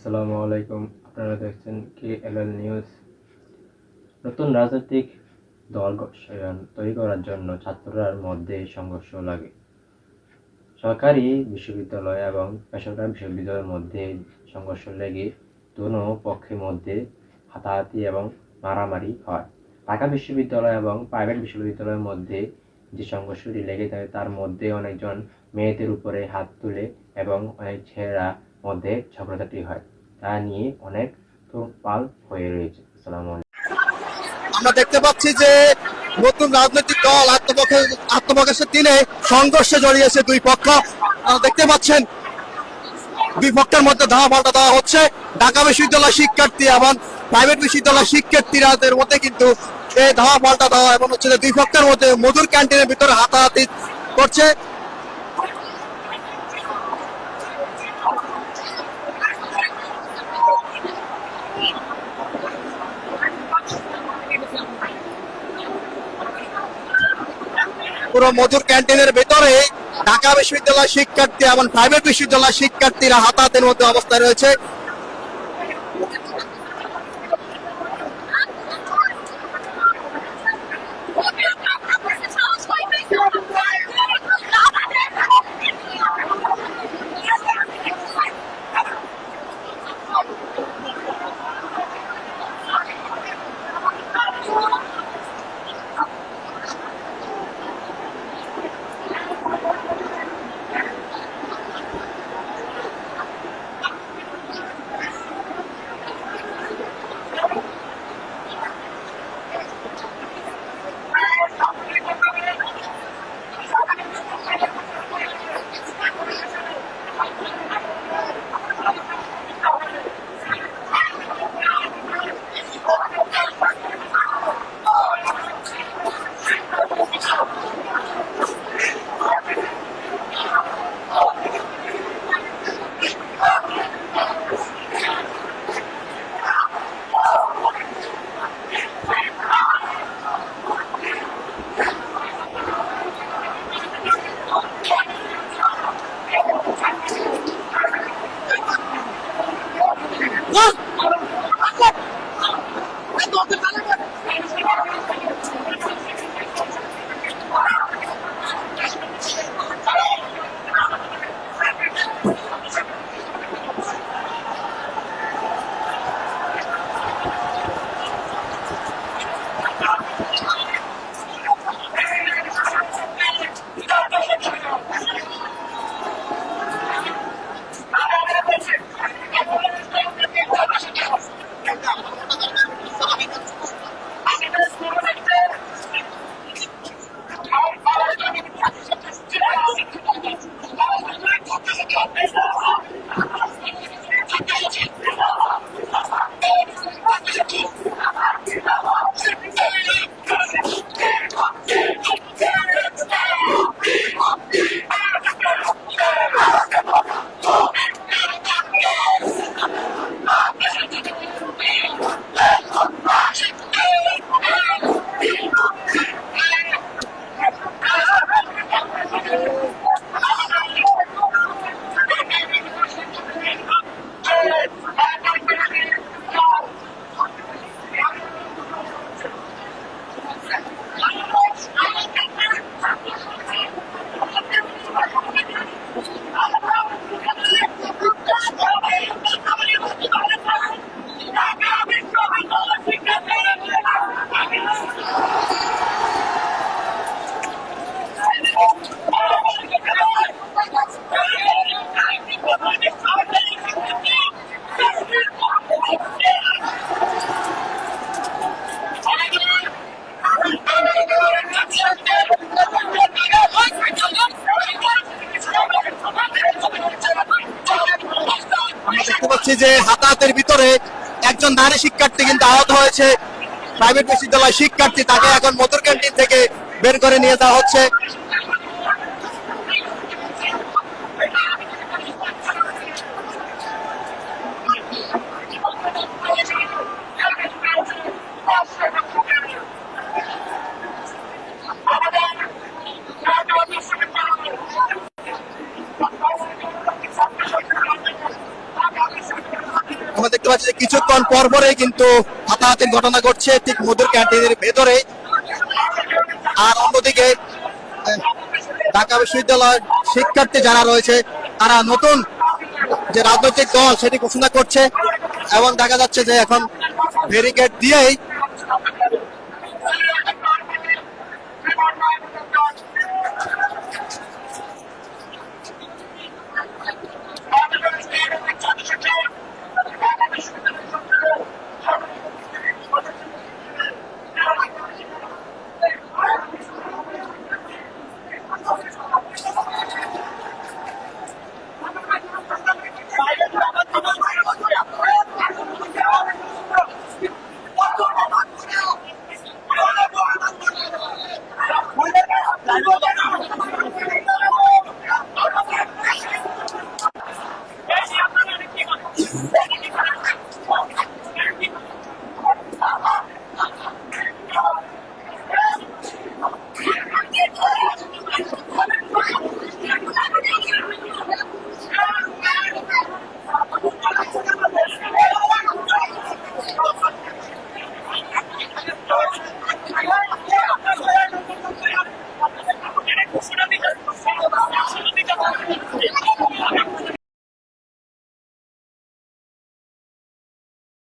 আসসালামু আলাইকুম। আপনারা দেখছেন কে এল এল নিউজ। নতুন রাজনৈতিক দল তৈরি করার জন্য ছাত্ররার মধ্যে সংঘর্ষ লাগে। সরকারি বিশ্ববিদ্যালয় এবং বেসরকারি বিশ্ববিদ্যালয়ের মধ্যে সংঘর্ষ লেগে দোনো পক্ষের মধ্যে হাতাহাতি এবং মারামারি হয়। ঢাকা বিশ্ববিদ্যালয় এবং প্রাইভেট বিশ্ববিদ্যালয়ের মধ্যে যে সংঘর্ষটি লেগে থাকে, তার মধ্যে অনেকজন মেয়েদের উপরে হাত তুলে এবং অনেক ছেলেরা মধ্যে ঝগড়াঝাটি হয়। তা নিয়ে অনেক তোলপাল হয়ে রয়েছে। আসসালামু আমরা দেখতে পাচ্ছি যে নতুন রাজনৈতিক দল আত্মপক্ষে আত্মপ্রকাশের দিনে সংঘর্ষে জড়িয়েছে দুই পক্ষ। দেখতে পাচ্ছেন, দুই পক্ষের মধ্যে ধাওয়া পাল্টা দেওয়া হচ্ছে। ঢাকা বিশ্ববিদ্যালয় শিক্ষার্থী এবং প্রাইভেট বিশ্ববিদ্যালয় শিক্ষার্থীরাদের মধ্যে কিন্তু এই ধাওয়া পাল্টা দেওয়া এবং হচ্ছে দুই পক্ষের মধ্যে মধুর ক্যান্টিনের ভিতরে হাতাহাতি করছে। পুরো মধুর ক্যান্টিনের ভেতরে ঢাকা বিশ্ববিদ্যালয় শিক্ষার্থী এবং প্রাইভেট বিশ্ববিদ্যালয় শিক্ষার্থীরা হাতাহাতের মধ্যে অবস্থায় রয়েছে। Oh, দেখতে পাচ্ছি যে হাতাহাতের ভিতরে একজন নারী শিক্ষার্থী কিন্তু আহত হয়েছে। প্রাইভেট বিশ্ববিদ্যালয় শিক্ষার্থী তাকে এখন মধুর ক্যান্টিন থেকে বের করে নিয়ে যাওয়া হচ্ছে। পাচ্ছি কিছুক্ষণ পর পরে কিন্তু হাতাহাতির ঘটনা ঘটছে ঠিক মধুর ক্যান্টিনের ভেতরে। আর অন্যদিকে, ঢাকা বিশ্ববিদ্যালয়ের শিক্ষার্থী যারা রয়েছে, তারা নতুন যে রাজনৈতিক দল সেটি ঘোষণা করছে এবং দেখা যাচ্ছে যে এখন ব্যারিকেড দিয়েই